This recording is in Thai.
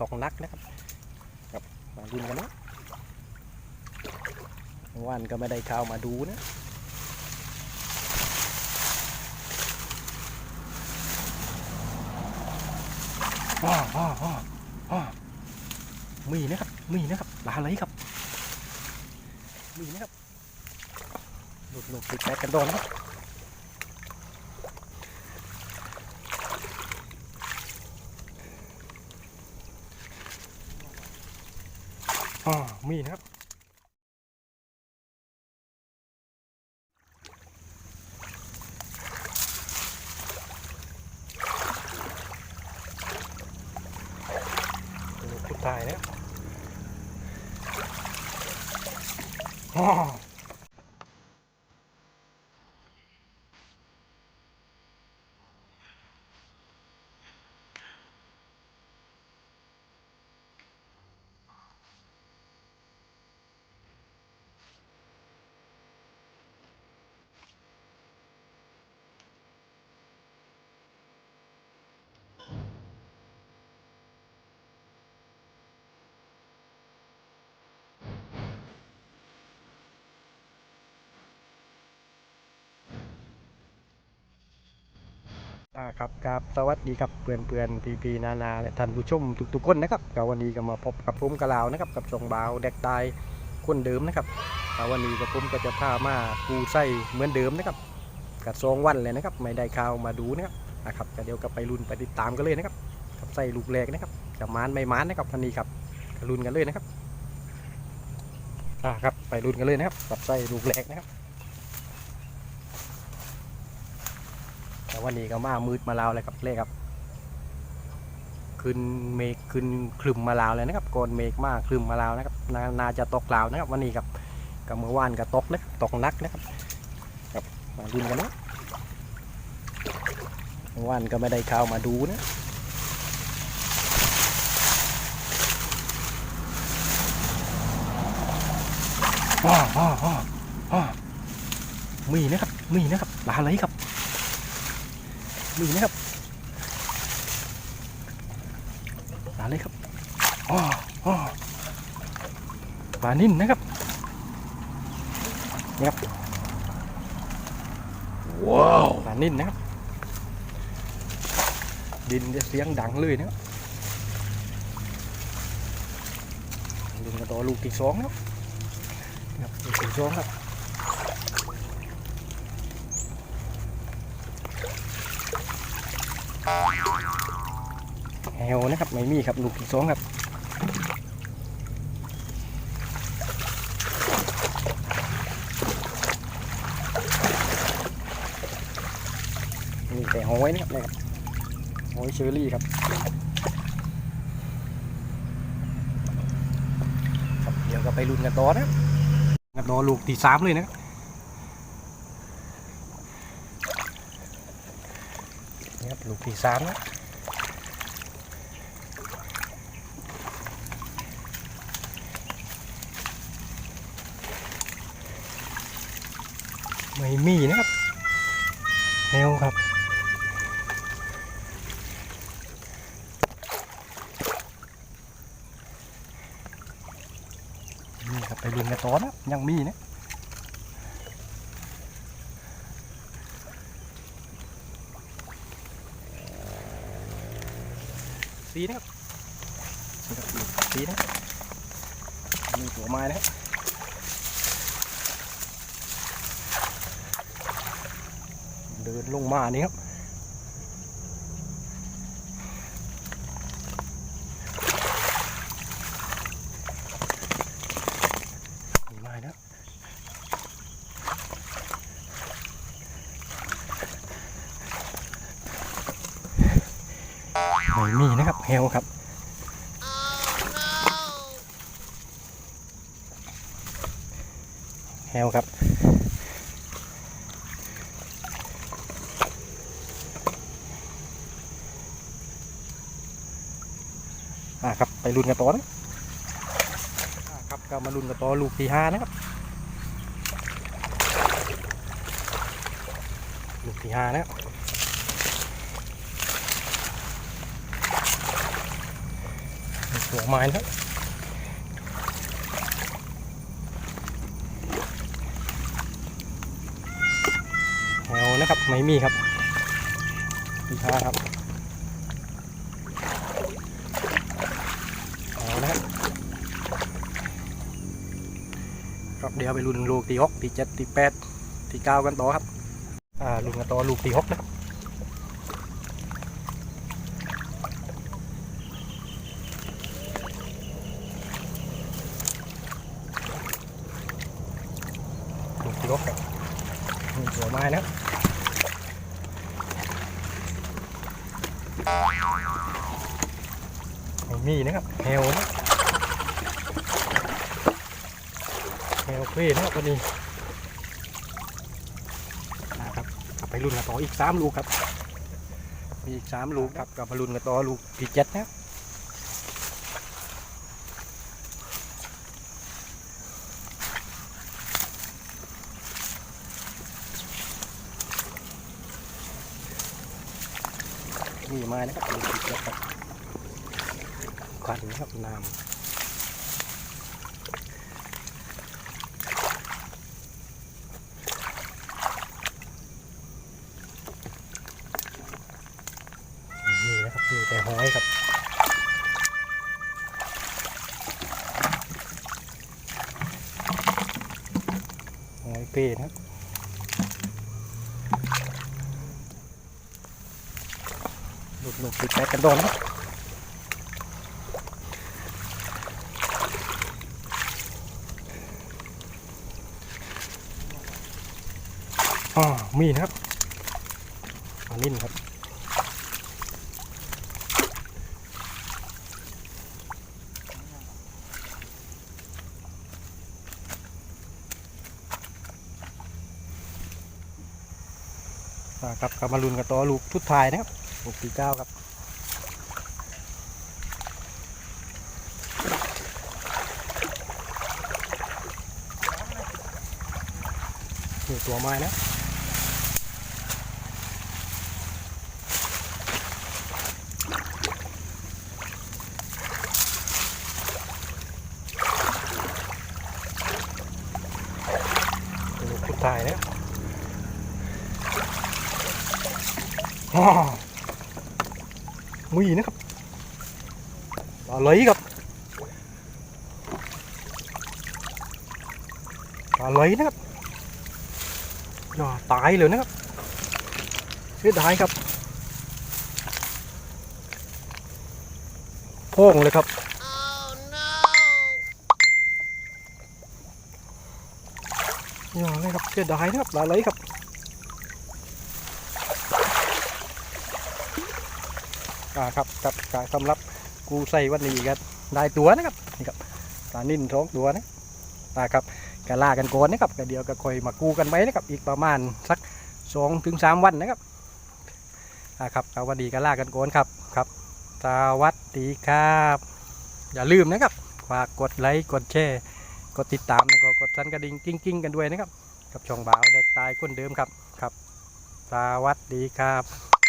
ตกนักนะครับครับมาลุ้นกันนะวันก็ไม่ได้เข้ามาดูนะอ้ออ้ออ้ออ้อมีนะครับมีนะครับปลาอะไรครับมีนะครับหลุดหลุดติดแตกกันโดนนะครับ อ๋อมีนะครับตายแล้วอ๋อ อ่าครับครับสวัสดีครับเพื่อนเพื่อนพีพีนานาและท่านผู้ชมทุกๆคนนะครับกับวันนี้ก็มาพบกับผมกะลาวนะครับกับช่องบาวเด็กตายคนเดิมนะครับแต่วันนี้กับผมก็จะพามาปูไส้เหมือนเดิมนะครับกับซองวันเลยนะครับไม่ได้ข่าวมาดูนะครับนะครับก็เดี๋ยวก็ไปลุ้นไปติดตามกันเลยนะครับกับไส้ลูกแรกนะครับจะมานไม่มานนะครับวันนี้ครับก็ลุ้นกันเลยนะครับอ่าครับไปลุ้นกันเลยนะครับกับไส้ลูกแรกนะครับ แต่ วันนี้ก็มามืดมาลาวเลยครับเลขครับขึ้นเมฆขึ้นคลึมมาลาวเลยนะครับก่อนเมฆมากคลึมมาลาวนะครับนานาจะตกลาวนะครับ วันนี้ครับกับเมื่อวานก็ตกนะครับตกนักนะครับครับมาดูกันนะเมื่อวานก็ไม่ได้ข่าวมาดูนะว้าวว้าวว้าวว้าวมีนะครับมีนะครับปลาอะไรครับ มีนะครับปลาเลยครับอ๋ออ๋อปลานิ่นนะครับนี่ครับว้าวปลานิ่นนะครับ ดินจะเสียงดังเลยนะครับดินกระโดดลูกที่สองนะครับนี่ครับลูกที่สองครับ แฮวนะครับไม่มีครับลูกที่สองครับมีแต่หอยนะครับนะครับหอยเชอรี่ครับครับเดี๋ยวก็ไปลุ้นกันต่อนะครับกันต่อลูกที่สามเลยนะครับนี่ครับ ลูกที่สามไม่มีนะครับแนวครับนี่ครับไปลุนกันต่อนะยังมีนะ สีนะครับสีนะมีหัวไม้นะครับเดินลงมานี่ครับ ไม่มีนะครับเฮลครับเฮลครับอ่าครับไปลุ้นกันต่อนะอ่าครับก็มาลุ้นกันต่อลูกที่ห้านะครับลูกที่ห้านะครับ หัวไม้นะแถวนะครับไม่มีครับพี่ค้าครับเอานะครับเดี๋ยวไปลุ้นลูกตีหกตีเจ็ดตีแปดตีเก้ากันต่อครับอ่าลุ้นกันต่อลูกตีหกนะครับ ลูกที่รบครับมีหัวไม้นะครับไมีนะครับแฮวนะแฮวเฟ่นะครับวันนี้นะครับกลับไปรุ่นกันต่ออีกสามลูกครับ มีอีกสามลูกครับกลับมารุ่นกันต่อลูกที่เจ็ดนะครับ ไม้นะครับมีติดแล้วครับควันครับน้ำนี่นะครับมีแต่หอยครับหอยเป้นะครับ ลุดหลุดติดแปกกันโดนอ๋อมีนะครับปลานิ่นครับอ่าครับกลับมาลุนกันต่อลูกทุดทายนะครับ กที่เก้าครับนี่ตัวไม้นะลูกสุดท้ายแล้วอ้าว มุยนะครับปลาไหลครับปลาไหลนะครับน่าตายเลยนะครับเสียดายครับพ่งเลยครับอย่าเลยครับเสียดายนะครับหลายเลยครับ อ่าครับกับการสำหรับกูใส่วันนี้กันได้ตัวนะครับนี่ครับปลานิ่นท้องตัวนะอ่าครับก็ลากันก่อนนะครับก็เดี๋ยวก็คอยมากู้กันไว้นะครับ อีกประมาณสักสองถึงสามวันนะครับอ่าครับสวัสดีก็ลากันก่อนครับครับสวัสดีครับ อย่าลืมนะครับฝากกดไลค์กดแชร์กดติดตามแล้วก็กดสั่นกระดิ่งกิ้งกิ้งๆกันด้วยนะครับ กับช่องบ่าวเด็กตายคนเดิมครับครับ สวัสดีครับ